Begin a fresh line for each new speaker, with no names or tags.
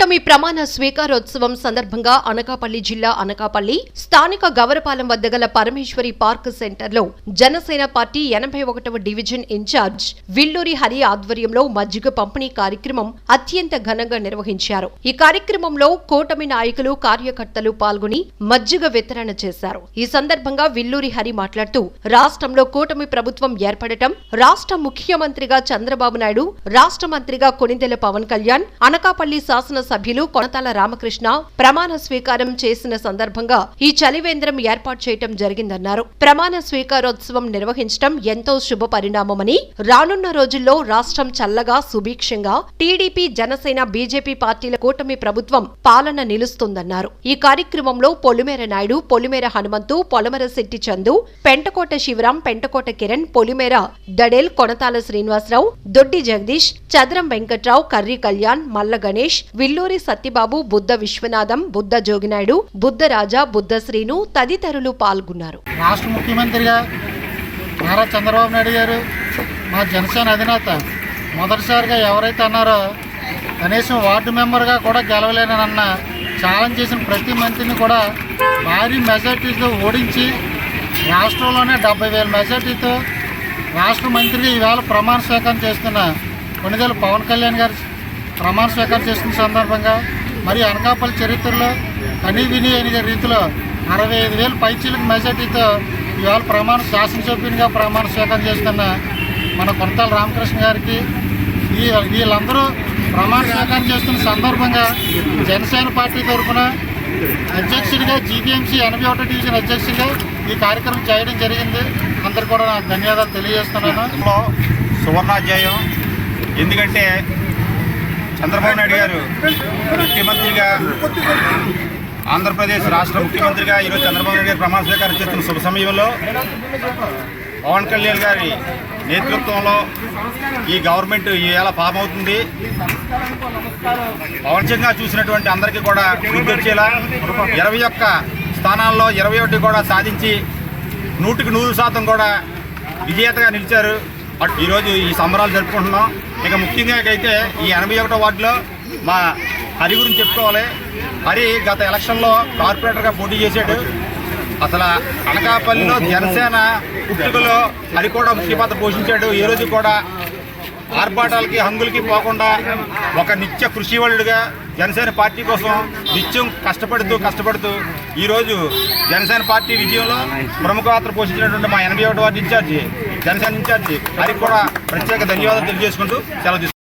కూటమి ప్రమాణ స్వీకారోత్సవం సందర్భంగా అనకాపల్లి జిల్లా అనకాపల్లి స్థానిక గవరపాలెం వద్ద గల పరమేశ్వరి పార్క్ సెంటర్లో జనసేన పార్టీ ఎనభై ఒకటవ డివిజన్ ఇన్ఛార్జ్ విల్లూరి హరి ఆధ్వర్యంలో మజ్జిగ పంపిణీ కార్యక్రమం అత్యంత ఘనంగా నిర్వహించారు. ఈ కార్యక్రమంలో కూటమి నాయకులు కార్యకర్తలు పాల్గొని మజ్జిగ వితరణ చేశారు. ఈ సందర్భంగా విల్లూరి హరి మాట్లాడుతూ రాష్ట్రంలో కూటమి ప్రభుత్వం ఏర్పడటం రాష్ట్ర ముఖ్యమంత్రిగా చంద్రబాబు నాయుడు రాష్ట్ర మంత్రిగా కొనిదెల పవన్ కళ్యాణ్ అనకాపల్లి సభ్యులు కొనతాల రామకృష్ణ ప్రమాణ స్వీకారం చేసిన సందర్భంగా ఈ చలివేంద్రం ఏర్పాటు చేయటం జరిగిందన్నారు. ప్రమాణ స్వీకారోత్సవం నిర్వహించడం ఎంతో శుభ పరిణామమని రానున్న రోజుల్లో రాష్ట్రం చల్లగా సుభిక్షంగా టీడీపీ జనసేన బీజేపీ పార్టీల కూటమి ప్రభుత్వం పాలన నిలుస్తుందన్నారు. ఈ కార్యక్రమంలో పొలిమేర నాయుడు పొలిమేర హనుమంతు పొలమర శెట్టి చందు పెంటకోట శివరాం పెంటకోట కిరణ్ పొలిమేర దడేల్ కొనతాల శ్రీనివాసరావు దొడ్డి జగదీష్ చదరం వెంకట్రావు కర్రీ కళ్యాణ్ మల్ల గణేష్ విల్లు విల్లూరి సత్యబాబు బుద్ధ విశ్వనాథం బుద్ధ జోగినాయుడు బుద్ధ రాజా బుద్ధ శ్రీను తదితరులు పాల్గొన్నారు.
రాష్ట్ర ముఖ్యమంత్రిగా నారా చంద్రబాబు నాయుడు గారు మా జనసేన అధినేత మొదటిసారిగా ఎవరైతే అన్నారో కనీసం వార్డు మెంబర్గా కూడా గెలవలేనన్న ఛాలెంజ్ చేసిన ప్రతి మంత్రిని కూడా భారీ మెజార్టీతో ఓడించి రాష్ట్రంలోనే డెబ్బై వేల మెజార్టీతో రాష్ట్ర మంత్రిగా ఈవేళ ప్రమాణ స్వీకారం చేస్తున్న కొనుగోలు పవన్ కళ్యాణ్ గారు ప్రమాణ స్వీకారం చేస్తున్న సందర్భంగా మరి అనకాపల్లి చరిత్రలో కనీ విని అనే రీతిలో అరవై ఐదు వేలు పైచీలకు మెజార్టీతో ఇవాళ ప్రమాణ శాసనసభ్యునిగా ప్రమాణ స్వీకారం చేస్తున్న మన కొనతాల రామకృష్ణ గారికి ఈ వీళ్ళందరూ ప్రమాణ స్వీకారం చేస్తున్న సందర్భంగా జనసేన పార్టీ తరఫున అధ్యక్షుడిగా జీబీఎంసీ ఎనభై ఒకటో డివిజన్ అధ్యక్షుడిగా ఈ కార్యక్రమం చేయడం జరిగింది. అందరు కూడా నాకు ధన్యవాదాలు తెలియజేస్తున్నాను.
లో సువర్ణాధ్యాయం ఎందుకంటే చంద్రబాబు నాయుడు గారు ముఖ్యమంత్రిగా ఆంధ్రప్రదేశ్ రాష్ట్ర ముఖ్యమంత్రిగా ఈరోజు చంద్రబాబు నాయుడు గారు ప్రమాణ స్వీకారం చేస్తున్న శుభ సమయంలో పవన్ కళ్యాణ్ గారి నేతృత్వంలో ఈ గవర్నమెంట్ ఈవేళ ఫామ్ అవుతుంది పవన్చంగా చూసినటువంటి అందరికీ కూడా గుర్తొచ్చేలా ఇరవై ఒక్క స్థానాల్లో ఇరవై ఒకటి కూడా సాధించి నూటికి నూరు శాతం కూడా విజేతగా నిలిచారు. ఈరోజు ఈ సంబరాలు జరుపుకుంటున్నాం. ఇక ముఖ్యంగా అయితే ఈ ఎనభై ఒకటో వార్డులో మా హరి గురించి చెప్పుకోవాలి. హరి గత ఎలక్షన్లో కార్పొరేటర్గా పోటీ చేశాడు. అసలు అనకాపల్లిలో జనసేన పుట్టుకలో హరి కూడా ముఖ్య పాత్ర పోషించాడు. ఏ రోజు కూడా ఆర్భాటాలకి హంగులకి పోకుండా ఒక నిత్య కృషివలుడిగా జనసేన పార్టీ కోసం నిత్యం కష్టపడుతూ కష్టపడుతూ ఈరోజు జనసేన పార్టీ విజయంలో ప్రముఖ పాత్ర పోషించినటువంటి మా ఎనభై ఒకటి వార్డు ఇన్ఛార్జి జనసేన ఇన్ఛార్జి హరికి కూడా ప్రత్యేక ధన్యవాదాలు తెలియజేసుకుంటూ సెలవు